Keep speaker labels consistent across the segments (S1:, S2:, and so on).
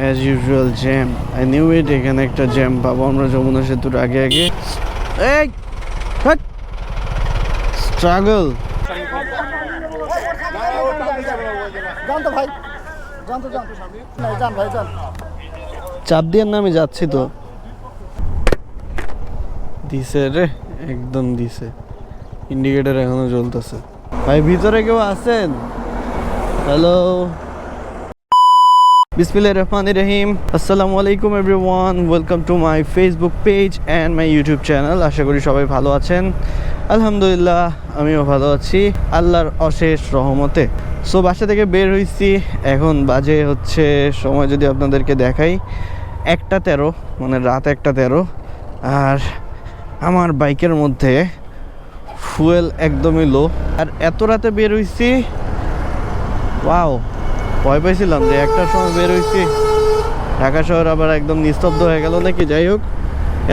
S1: As usual jam I knew it এখানে একটা jam পাবো আমরা যমুনা সেতুর আগে আগে। এই স্ট্রাগল চাপ দিয়ে না আমি যাচ্ছি তো। দিছে রে, একদম দিছে। ইন্ডিকেটর এখনও জ্বলতেছে। ভাই, ভিতরে কেউ আছেন? হ্যালো বিসমিল্লাহ রহমান রহিম। আসসালামু আলাইকুম everyone, welcome to my Facebook page and my YouTube channel. আশা করি সবাই ভালো আছেন। আলহামদুলিল্লাহ, আমিও ভালো আছি, আল্লাহর অশেষ রহমতে। সো, বাসা থেকে বের হয়েছি এখন বাজে হচ্ছে সময় যদি আপনাদেরকে দেখাই, একটা তেরো মানে রাত একটা তেরো। আর আমার বাইকের মধ্যে ফুয়েল একদমই লো। আর এত রাতে বের হয়েছি ওয়াও। ভয় পাইছিলাম যে একটার সময় বের হয়েছি ঢাকা শহর আবার একদম নিস্তব্ধ হয়ে গেল নাকি? যাই হোক,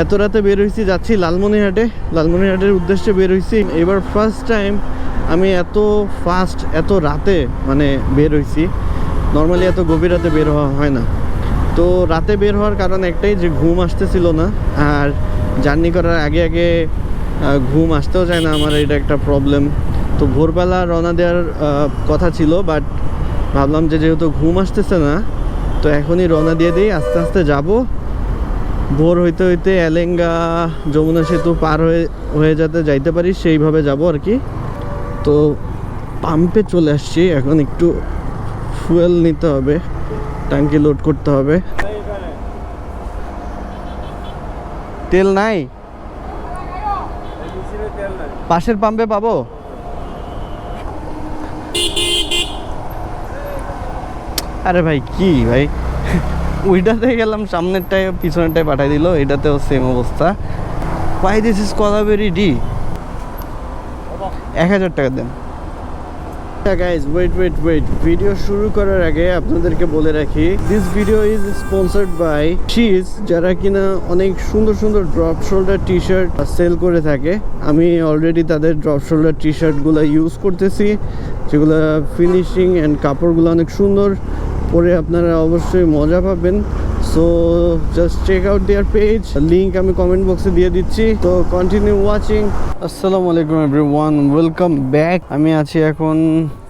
S1: এত রাতে বের হয়েছি যাচ্ছি লালমনিরহাটে। লালমনিরহাটের উদ্দেশ্যে বের হয়েছি এবার ফার্স্ট টাইম আমি এত ফাস্ট এত রাতে মানে বের হয়েছি নর্মালি এত গভীর রাতে বের হওয়া হয় না। তো রাতে বের হওয়ার কারণ একটাই যে ঘুম আসতেছিল না। আর জার্নি করার আগে আগে ঘুম আসতেও চায় না। আমার এটা একটা প্রবলেম তো ভোরবেলা রওনা দেওয়ার কথা ছিল বাট ভাবলাম যে যেহেতু ঘুম আসতেছে না, তো এখনই রওনা দিয়ে দিই, আস্তে আস্তে যাব। ভোর হইতে হইতে এলেঙ্গা যমুনা সেতু পার হয়ে হয়ে যাতে যাইতে পারি, সেইভাবে যাব আর কি। তো পাম্পে চলে আসছি, এখন একটু ফুয়েল নিতে হবে ট্যাঙ্কি লোড করতে হবে। তেল নাই? পাশের পাম্পে পাবো? আরে ভাই, কি ভাই? ওইটাতে গেলাম, সামনেরটায়, পিছনেরটায় পাঠাই দিল, এটাতেও সেম অবস্থা। Why this is Kolaveri Di এক হাজার টাকা দেন। Guys wait wait wait video শুরু করার আগে আপনাদেরকে বলে রাখি this video is sponsored by Sheez যারা কিনা অনেক সুন্দর সুন্দর drop shoulder T shirt sale করে থাকে। আমি অলরেডি তাদের ড্রপ শোল্ডার টি শার্টগুলো ইউজ করতেছি। যেগুলো ফিনিশিং অ্যান্ড কাপড়গুলো অনেক সুন্দর। পরে আপনারা অবশ্যই মজা পাবেন। So just check out their page link আমি কমেন্ট বক্সে দিয়ে দিচ্ছি। তো কন্টিনিউ ওয়াচিং আসসালামু আলাইকুম এভরি ওয়ান ওয়েলকাম ব্যাক আমি আছি এখন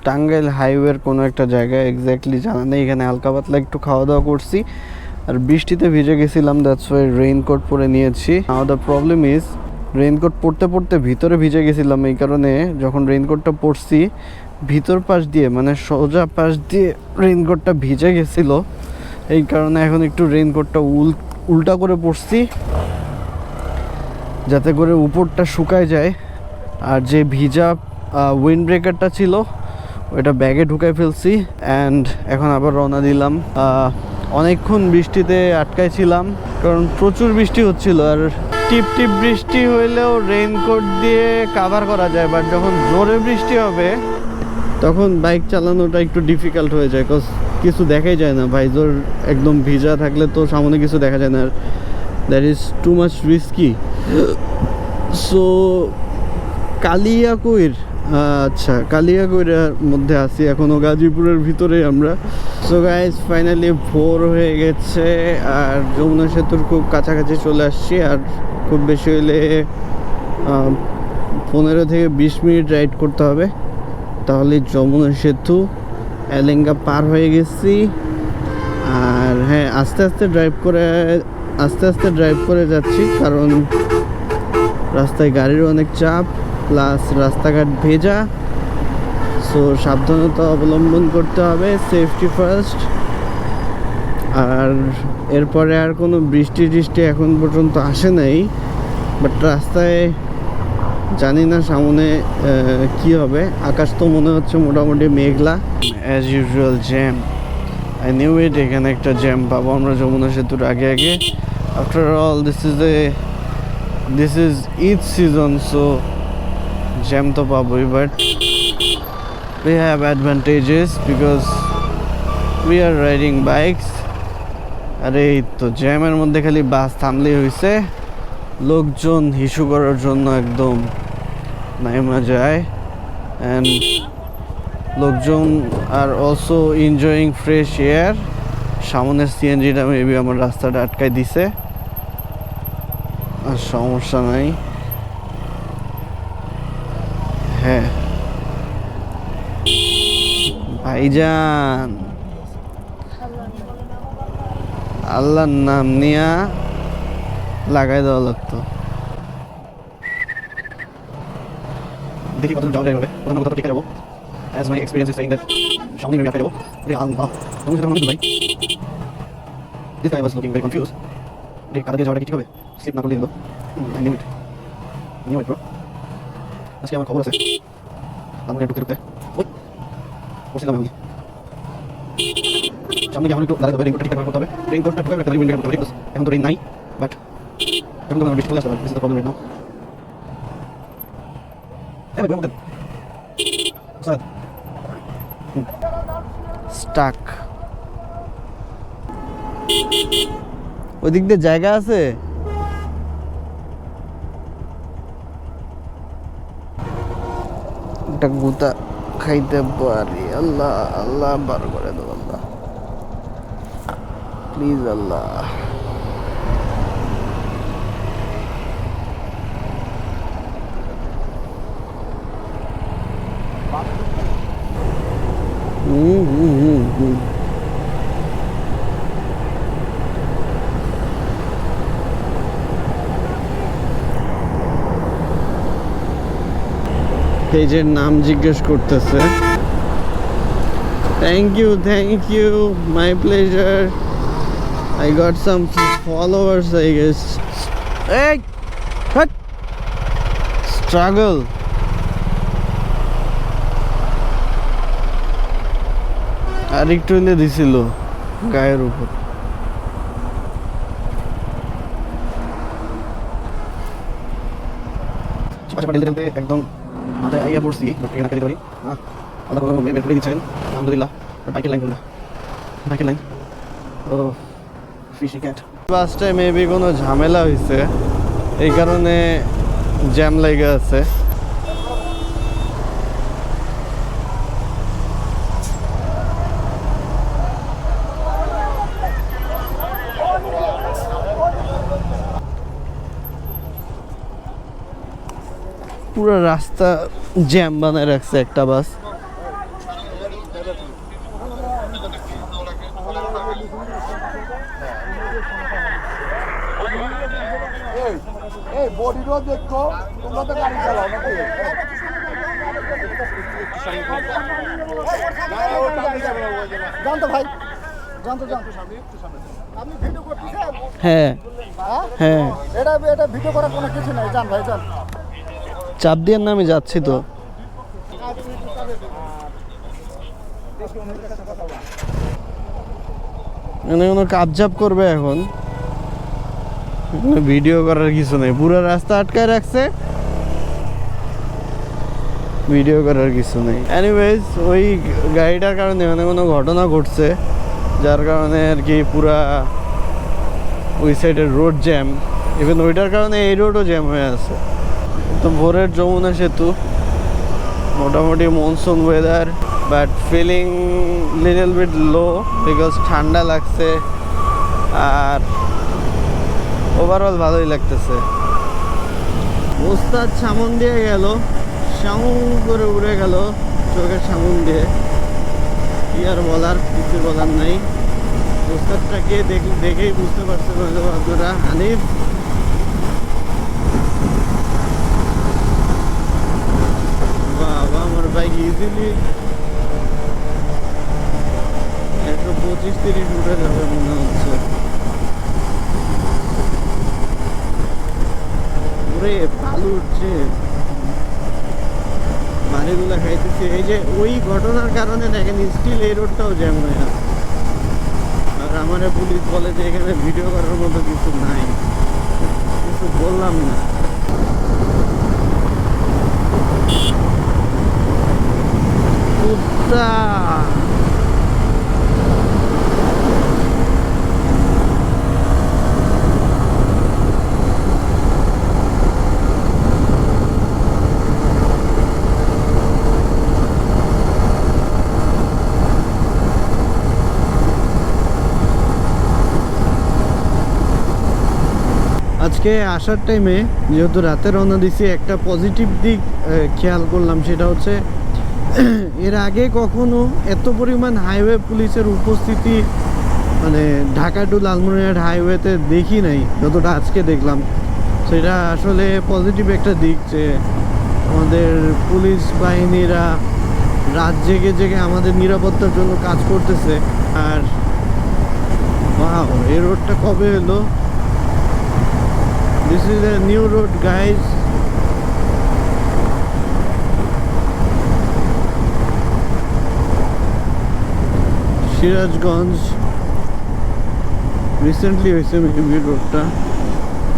S1: টাঙ্গাইল হাইওয়ের কোনো একটা জায়গায়। এক্স্যাক্টলি জানা নেই। এখানে হালকা পাতলা একটু খাওয়া দাওয়া করছি। আর বৃষ্টিতে ভিজে গেছিলাম। দ্যাটস ওয়াই রেইনকোট পরে নিয়েছি। Now the problem is raincoat পরতে পরতে ভিতরে ভিজে গেছিলাম। এই কারণে যখন রেইনকোটটা পরছি ভিতর পাশ দিয়ে মানে সোজা পাশ দিয়ে রেইনকোটটা ভিজে গেছিল। এই কারণে এখন একটু রেইনকোটটা উল, উল্টা করে পড়ছি যাতে করে উপরটা শুকায় যায়। আর যে ভিজা উইন্ড ব্রেকারটা ছিল, ওইটা ব্যাগে ঢুকাই ফেলছি। অ্যান্ড এখন আবার রওনা দিলাম। অনেকক্ষণ বৃষ্টিতে আটকাইছিলাম, কারণ প্রচুর বৃষ্টি হচ্ছিল। আর টিপ টিপ বৃষ্টি হইলেও রেইনকোট দিয়ে কাভার করা যায় বাট যখন জোরে বৃষ্টি হবে তখন বাইক চালানোটা একটু ডিফিকাল্ট হয়ে যায় কজ কিছু দেখাই যায় না। ভাইজোর একদম ভিজা থাকলে তো সামনে কিছু দেখা যায় না। আর that is too much risky so Kaliakair আচ্ছা কালিয়াকৈরের মধ্যে আছি এখনও গাজীপুরের ভিতরে আমরা। সো গাইজ ফাইনালি ভোর হয়ে গেছে, আর যমুনা সেতুর খুব কাছাকাছি চলে আসছি। আর খুব বেশি হইলে পনেরো থেকে বিশ মিনিট রাইড করতে হবে। তাহলে যমুনা সেতু, এলেঙ্গা পার হয়ে গেছি। আর হ্যাঁ আস্তে আস্তে ড্রাইভ করে, আস্তে আস্তে ড্রাইভ করে যাচ্ছি কারণ রাস্তায় গাড়ির অনেক চাপ প্লাস রাস্তাঘাট ভেজা। সো সাবধানতা অবলম্বন করতে হবে সেফটি ফার্স্ট আর এরপরে আর কোনো বৃষ্টি টিষ্টি এখন পর্যন্ত আসে নাই বাট রাস্তায় জানি না সামনে কি হবে। আকাশ তো মনে হচ্ছে মোটামুটি মেঘলা। As usual jam I knew it এখানে একটা জ্যাম পাবো আমরা যমুনা সেতুর আগে আগে। After all this is a this is Eid season so jam তো পাবোই but we have advantages because we are riding bikes আরে, এই তো জ্যামের মধ্যে খালি বাস থামলেই হয়েছে লোকজন হিসু করার জন্য একদম নাইমা যায়। অ্যান্ড লোকজন আর অলসো এনজয়িং ফ্রেশ এয়ার সামনের সিএনজিটা মেবি আমার রাস্তাটা আটকায় দিছে। আর সমস্যা নাই। হ্যাঁ। ভাইজান। আল্লাহর নাম নিয়া লাগাই দেওয়া লাগতো। দেখি কত যাওয়া যাবে কত কত টিকে যাব। My experience is saying that ভাই। This guy was looking very confuse রে কাদা দিয়ে যাওয়াটা কি ঠিক হবে? স্লিপ না করলে আজকে আমার খবর আছে। আমরা ঢুকতে ঢুকতে। ওই বসছিলাম আমি। সামনে গিয়ে একটু দাঁড়াতে হবে। রেইনকোটটা ঠিকঠাক করতে হবে। এখন তো নাই বাট এখন তো আমার বৃষ্টি চলে আসতে পারে this is the problem right now হ্যাঁ ভাই বলতেন স্যার স্টাক ওই দিক দিয়ে জায়গা আছে একটা গুতা খাইতে পারি আল্লাহ আল্লাহ বার করে দেবো আল্লাহ প্লিজ আল্লাহ হুম হুম হুম হুম পেজের নাম জিজ্ঞেস করতেছে। Thank you thank you my pleasure I got some followers I guess struggle আর একটু এনে দিছিল গায়ের উপর। একদম মাথায় আইয়া পড়ছি ডক্টর এখানে দিতে পারি। কোনো বের করে দিচ্ছেন। আলহামদুলিল্লাহ বাইকের লাইন বাইকের লাইন। ও ফিশি ক্যাট বাসটায় মেবি কোনো ঝামেলা হয়েছে এই কারণে জ্যাম লেগে আছে। পুরো রাস্তা জ্যাম বানায় রাখছে একটা বাস হ্যাঁ
S2: হ্যাঁ
S1: হ্যাঁ
S2: এটা এটা ভিডিও করার কোনো কিছু নাই জান ভাই জান
S1: চাপ দিয়ে নামে যাচ্ছি তো। এখানে কাবজাব করবে এখন? ভিডিও করার কিছু নেই, পুরো রাস্তা আটকায় রাখছে। ভিডিও করার কিছু নেই। এনিওয়েজ ওই গাড়িটার কারণে মানে কোনো ঘটনা ঘটছে, যার কারণে আর কি পুরা ওই সাইডের রোড জ্যাম ইভেন ওইটার কারণে এই রোডও জ্যাম হয়ে আছে। তো ভোরের যমুনা সেতু। মোটামুটি monsoon weather but feeling little bit low because ঠান্ডা লাগছে আর ওভারঅল ভালোই লাগতেছে। ওস্তাদ সামন দিয়ে গেল সামু করে উড়ে গেল চোখের সামন দিয়ে। কি আর বলার, কিছু বলার নাই। ওস্তাদটাকে দেখ- দেখেই বুঝতে পারছেন আপনারা। হানিফ বাবা আমার বাইক ইজিলি একশো পঁচিশ তিরিশ উঠে যাবে মনে হচ্ছে। ওরে ভালো উঠছে। বাড়িগুলো খাইতেছে। এই যে ওই ঘটনার কারণে দেখেন স্টিল এই রোডটাও জ্যাম হয়ে আছে আর আমার পুলিশ বলে যে এখানে ভিডিও করার মতো কিছু নাই। কিছু বললাম না। কুত্তা। আজকে আসার টাইমে যেহেতু রাতে রওনা দিছি, একটা পজিটিভ দিক খেয়াল করলাম, সেটা হচ্ছে এর আগে কখনো এত পরিমাণ হাইওয়ে পুলিশের উপস্থিতি মানে ঢাকা টু লালমনিরহাট হাইওয়েতে দেখি নাই, যতটা আজকে দেখলাম। সেটা আসলে পজিটিভ একটা দিক যে, আমাদের পুলিশ বাহিনীরা রাত জেগে জেগে আমাদের নিরাপত্তার জন্য কাজ করতেছে। আর এই রোডটা কবে এলো? This is a new road guys Sirajganj. Recently হয়েছে মেবি রোডটা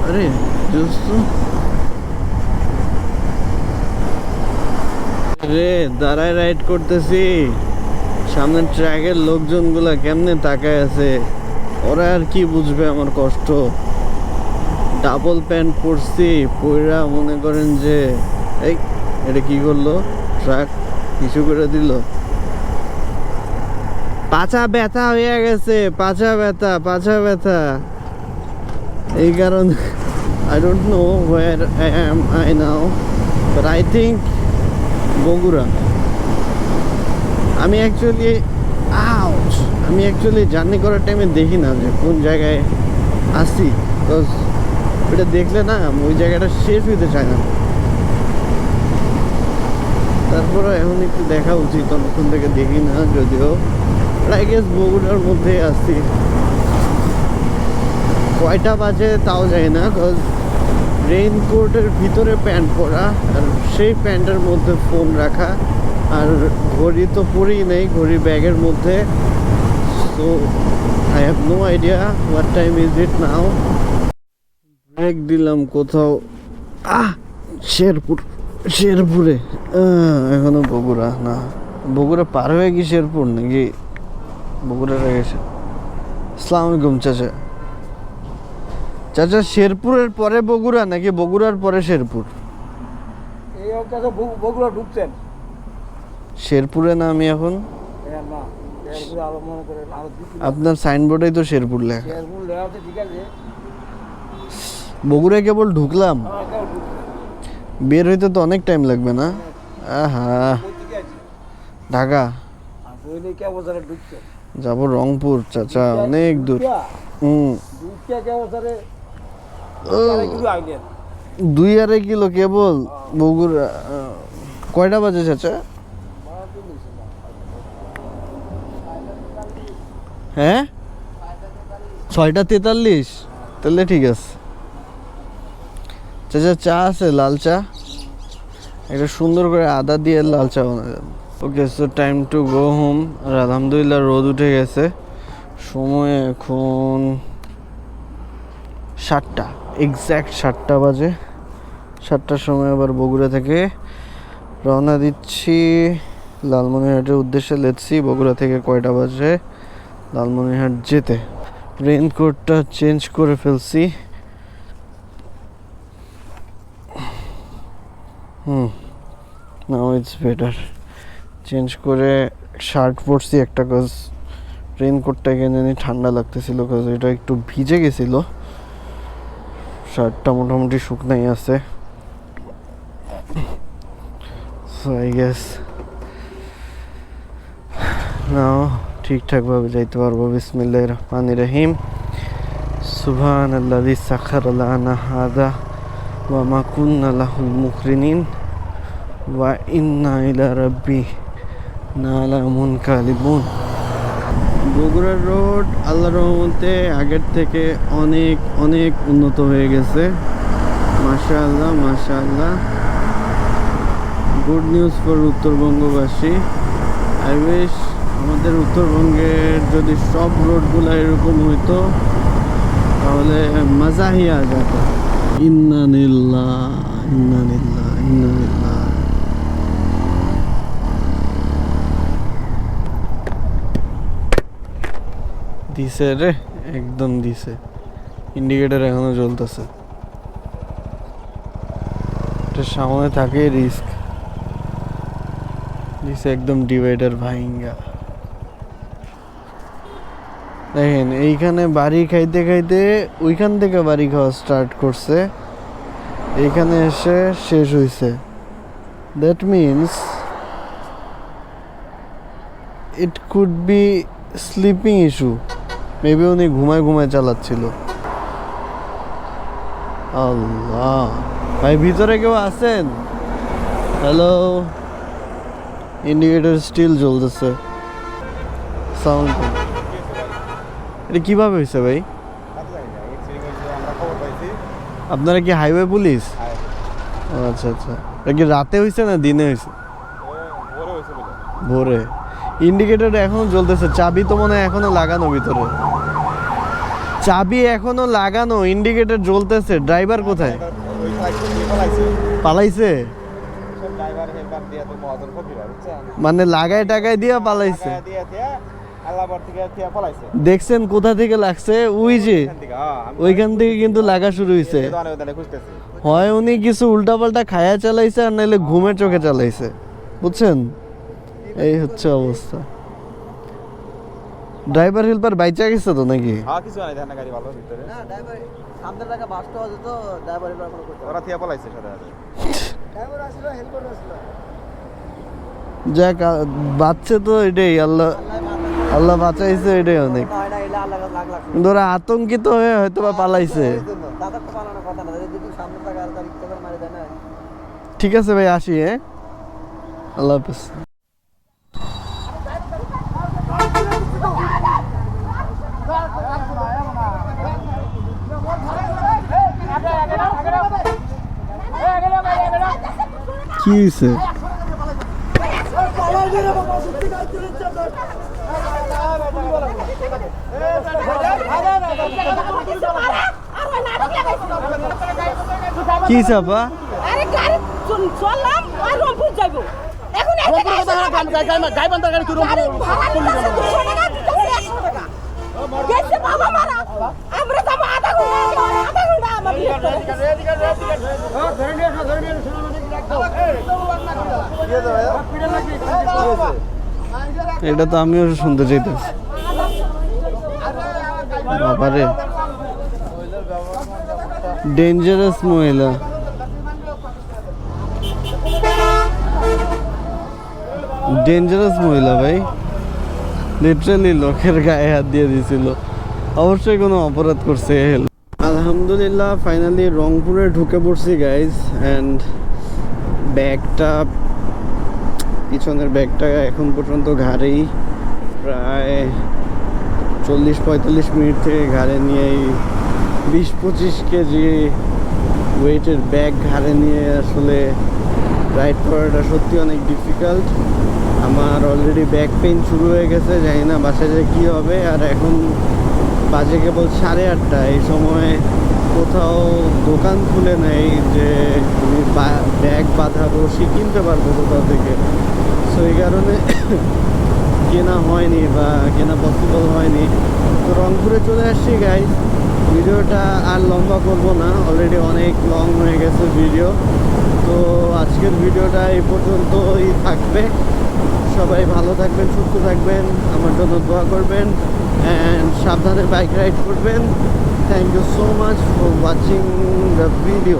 S1: আরে, দোস্ত। রে দাঁড়ায় রাইড করতেছি। সামনে ট্র্যাকের লোকজনগুলা কেমনে তাকায় আছে? ওরা আর কি বুঝবে আমার কষ্ট? ডাবল প্যান্ট পরছি, পইরা মনে করেন যে, এই, এটা কি করল? ট্রাক কিছু করে দিল? পাছা ব্যথা হয়ে গেছে, পাছা ব্যথা পাছা ব্যথা। এই কারণে I don't know where I am I now but I think Bogura. আমি অ্যাকচুয়ালি আমি অ্যাকচুয়ালি জার্নি করার টাইমে দেখি না যে কোন জায়গায় আসি বিকজ ওটা দেখলে না, ওই জায়গাটা শেষ হইতে চায় না। তারপরে এখন একটু দেখা উচিত অনেকক্ষণ থেকে দেখি না, যদিও। আই গেস বগুড়ার মধ্যে আসছি কয়টা বাজে তাও যায় না কজ রেইনকোটের ভিতরে প্যান্ট পরা আর সেই প্যান্টের মধ্যে ফোন রাখা। আর ঘড়ি তো পরেই নেই, ঘড়ি ব্যাগের মধ্যে। So I have no idea what time is it now break দিলাম কোথাও। আহ! শেরপুর, শেরপুরে। এখনও বগুড়া, না। বগুড়া পার হয়ে কি শেরপুর নাকি? বগুড়া রয়ে গেছে। আসসালামু আলাইকুম চাচা। চাচা শেরপুরের পরে বগুড়া নাকি বগুড়ার পরে শেরপুর?
S2: এই বগুড়া ঢুকছেন।
S1: শেরপুরে না আমি এখন?
S2: হ্যাঁ
S1: আপনার সাইনবোর্ডেই তো শেরপুর লেখা। বগুড়ায় কেবল ঢুকলাম। বের হইতে তো অনেক টাইম লাগবে না? আহা
S2: দিকে আছে।
S1: ঢাকা।
S2: ঢুকছে
S1: যাব রংপুর চাচা অনেক দূর। হুম। দুই আড়াই কিলো কেবল? বগুড়া কয়টা বাজে চাচা? হ্যাঁ? ছয়টা তেতাল্লিশ? তাহলে ঠিক আছে। চাচা চা আছে লাল চা? একটা সুন্দর করে আদা দিয়ে লাল চা বানা যাবে okay so time to go home আর আলহামদুলিল্লাহ রোদ উঠে গেছে। সময় এখন সাতটা এক্স্যাক্ট সাতটা বাজে। সাতটার সময় আবার বগুড়া থেকে রওনা দিচ্ছি। লালমনিরহাটের উদ্দেশ্যে লেটছি, বগুড়া থেকে কয়টা বাজে? লালমনিরহাট যেতে। রেইনকোটটা চেঞ্জ করে ফেলছি। Hmm now it's better change করে শার্ট পরছি, একটা কাজ রেইনকোটটা কেন জানি ঠান্ডা লাগতেছিল কাজ এটা একটু ভিজে গেছিল। শার্টটা মোটামুটি শুকনাই আছে। সো আই নাও ঠিকঠাকভাবে যাইতে পারব। বিসমিল্লাহ রহমান রহিম। সুবহান আল্লাহি সাখার লানা হাদা ওয়া মা কুন্না লাহুল ওয়া ইন্না ইলা রাব্বি নালা মুনকালিবুন বগুড়া রোড, আল্লাহ রহমতে আগের থেকে অনেক অনেক উন্নত হয়ে গেছে। মাশাআল্লাহ মাশাআল্লাহ। গুড নিউজ ফর উত্তরবঙ্গবাসী। আই উইশ আমাদের উত্তরবঙ্গের যদি সব রোডগুলো এরকম হইতো, তাহলে মজাই আ যেত। ইন্নানিল্লাহ ইন্নানিল্লাহ ইন্নানিল্লাহ দিছে রে, একদম দিছে। ইন্ডিকেটর এখনও জ্বলতেছে। এটা সামনে থাকে রিস্ক দিছে একদম ডিভাইডার ভাইঙ্গা। দেখেন, এইখানে বাড়ি খাইতে খাইতে ওইখান থেকে বাড়ি খাওয়া স্টার্ট করছে। এইখানে এসে শেষ হয়েছে that means it could be sleeping issue maybe উনি ঘুমায় ঘুমায় চালাচ্ছিল। আল্লাহ। ভাই, ভিতরে কেউ আছেন? হ্যালো ইন্ডিকেটর স্টিল জ্বলতেছে। সাউন্ড এটা কীভাবে হয়েছে ভাই? আপনারা কি হাইওয়ে পুলিশ আচ্ছা আচ্ছা। এটা কি রাতে হয়েছে না দিনে হয়েছে? ভোরে। ইন্ডিকেটর এখনও জ্বলতেছে। চাবি তো মনে হয় এখনও লাগানো ভিতরে। চাবি এখনও লাগানো ইন্ডিকেটর জ্বলতেছে ড্রাইভার কোথায়? পালাইছে? মানে লাগায় টাকায় দিয়া পালাইছে। দেখছেন কোথা থেকে লাগছে? ওই যে, ওইখান থেকে কিন্তু লাগা শুরু হয়েছে হয় উনি কিছু উল্টাপাল্টা খায়া চালাইছে আর নাহলে ঘুমের চোখে চালাইছে। বুঝছেন? এই হচ্ছে অবস্থা। ড্রাইভার হেল্পার বাইচা গেছে তো নাকি?
S3: হ্যাঁ কিছু নাই ধান গাড়ি ভালো ভিতরে।
S2: না ড্রাইভার সামনের টাকা বাসটা আছে তো ড্রাইভার এবার কোনো করতে
S3: ওরা থিয়া পলাইছে সাথে সাথে
S2: ড্রাইভার আসলো হেল্পার আসলো।
S1: যাক বাঁচছে তো এটাই আল্লাহ আল্লাহ বাঁচাইছে এটাই অনেক।
S2: হয়
S1: কিন্তু আতঙ্কিত হয়ে হয়তো বা পালাইছে।
S2: দাদার তো বানানো কথা না যদি সামনের টাকা আর তার ইচ্ছা করে মারি দেয়
S1: ঠিক আছে ভাই আসি হ্যাঁ? আল্লাহ হাফেজ। কি হয়েছে কি আপা?
S4: আরে গাড়ি চল- চললাম আর রংপুর যাইবো। এখন এত
S2: গাই বান্দার গাড়ি তুই
S4: আরে ভাড়া দিতেছে 200 টাকা, দিতেছে 100 টাকা। গেছে বাবা মারা। আমরা যাব আধা ঘণ্টা, আধা
S1: এটা তো আমিও শুনতে চাইতেছি। বাবারে। ডেঞ্জারাস মহিলা। ডেঞ্জারাস মহিলা ভাই। লিটারালি লোকের গায়ে হাত দিয়ে দিছিল। অবশ্যই কোনো অপরাধ করছে আলহামদুলিল্লাহ ফাইনালি রংপুরে ঢুকে পড়ছি গাইজ অ্যান্ড ব্যাগটা, পিছনের ব্যাগটা এখন পর্যন্ত ঘাড়েই প্রায় চল্লিশ পঁয়তাল্লিশ মিনিট থেকে ঘাড়ে নিয়েই বিশ পঁচিশ কেজি ওয়েটের ব্যাগ ঘাড়ে নিয়ে আসলে রাইড করাটা সত্যি অনেক ডিফিকাল্ট আমার অলরেডি ব্যাক পেইন শুরু হয়ে গেছে, জানি না বাসায় যে কী হবে, আর এখন বাজে কেবল সাড়ে আটটা। এই সময় কোথাও দোকান খুলে নেই যে তুমি ব্যাগ বাঁধা রশি কিনতে পারব কোথাও থেকে। সো এই কারণে কেনা হয়নি বা কেনা পসিবল হয়নি। তো রংপুরে চলে আসছি গাইজ ভিডিওটা আর লম্বা করব না। অলরেডি অনেক লং হয়ে গেছে ভিডিও তো আজকের ভিডিওটা এই পর্যন্তই থাকবে। সবাই ভালো থাকবেন, সুস্থ থাকবেন। আমার জন্য দোয়া করবেন। অ্যান্ড সাবধানে বাইক রাইড করবেন. Thank you so much for watching the video